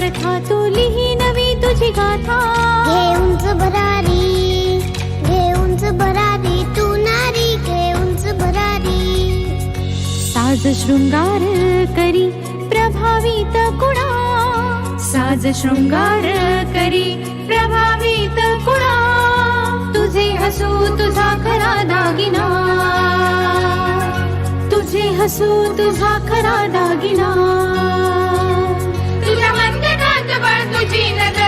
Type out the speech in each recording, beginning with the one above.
प्रथा तू लिही नवी तुझी गाथा. घे उंच भरारी साज शृंगार करी प्रभावित कुणा. साज शृंगार करी प्रभावित कुणा. तुझे हसू तुझा खरा दागिना. तुझे हसू तुझा खरा दागिना. तुझ्या मनगटात बळ तुझी नजर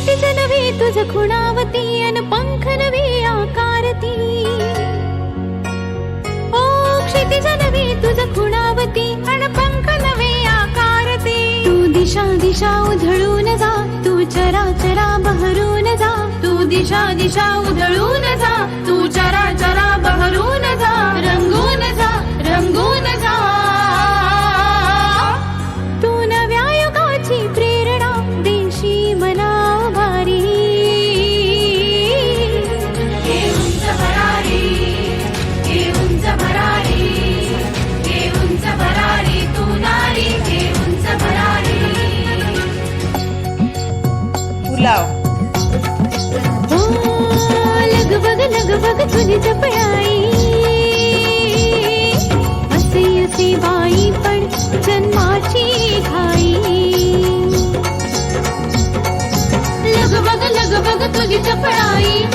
ओ क्षितिज नवे तुझ खुणावती अन पंख नवे आकारती. ओ क्षितिज नवे तुझ खुणावती अन पंख नवे आकारती. तू दिशा दिशा उधळून जा तू चरा चरा बहरून जा. तू दिशा दिशा उधळून जा तू गाओ हाँ, लगभग लगभग तुझे जब आई। असी असी बाई पर जन्माची खाई। लगभग लगभग तुझे जब आई।